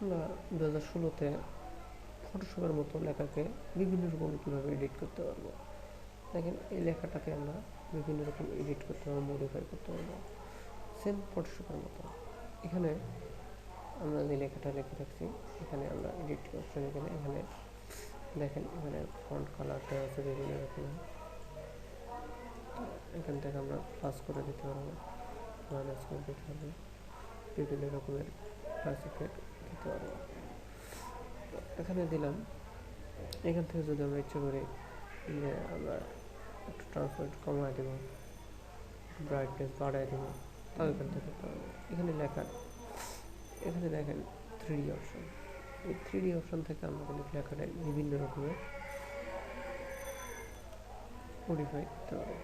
আমরা দু হাজার ষোলোতে ফটোশপের মতো লেখাকে বিভিন্ন রকম কীভাবে এডিট করতে পারব? দেখেন, এই লেখাটাকে আমরা বিভিন্ন রকম এডিট করতে পারব মডিফাই করতে পারব। সেম ফটোশপের মতো। এখানে আমরা যে লেখাটা লিখে রাখছি এখানে আমরা এডিট অপশন এখানে এখানে দেখেন, এখানে ফন্ট কালারটা আছে বিভিন্ন রকমের। এখান থেকে আমরা প্লাস করে দিতে পারব মাইনাস করে দিতে পারব। বিভিন্ন রকমের প্লাস দিতে পারব এখানে দিলাম। এখান থেকে যদি আমরা ইচ্ছে করি যে আমরা একটু ট্রান্সপারেন্ট কমায় দেবো ব্রাইটনেস বাড়ায় দেবো, তাও এখান থেকে পারব এখানে লেখা এখানে দেখেন থ্রি ডি অপশন এই থ্রি ডি অপশন থেকে আমরা কিন্তু লেখাটা বিভিন্ন রকমের মডিফাই করতে পারব।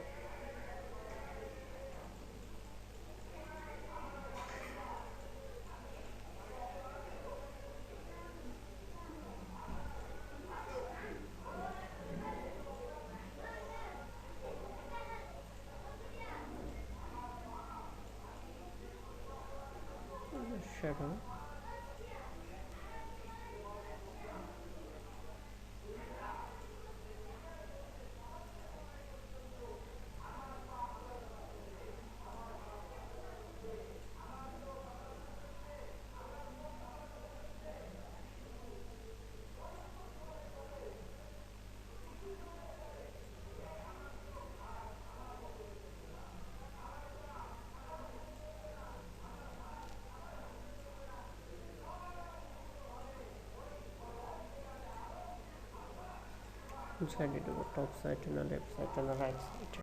确实。two side it over top side and a left side and a right side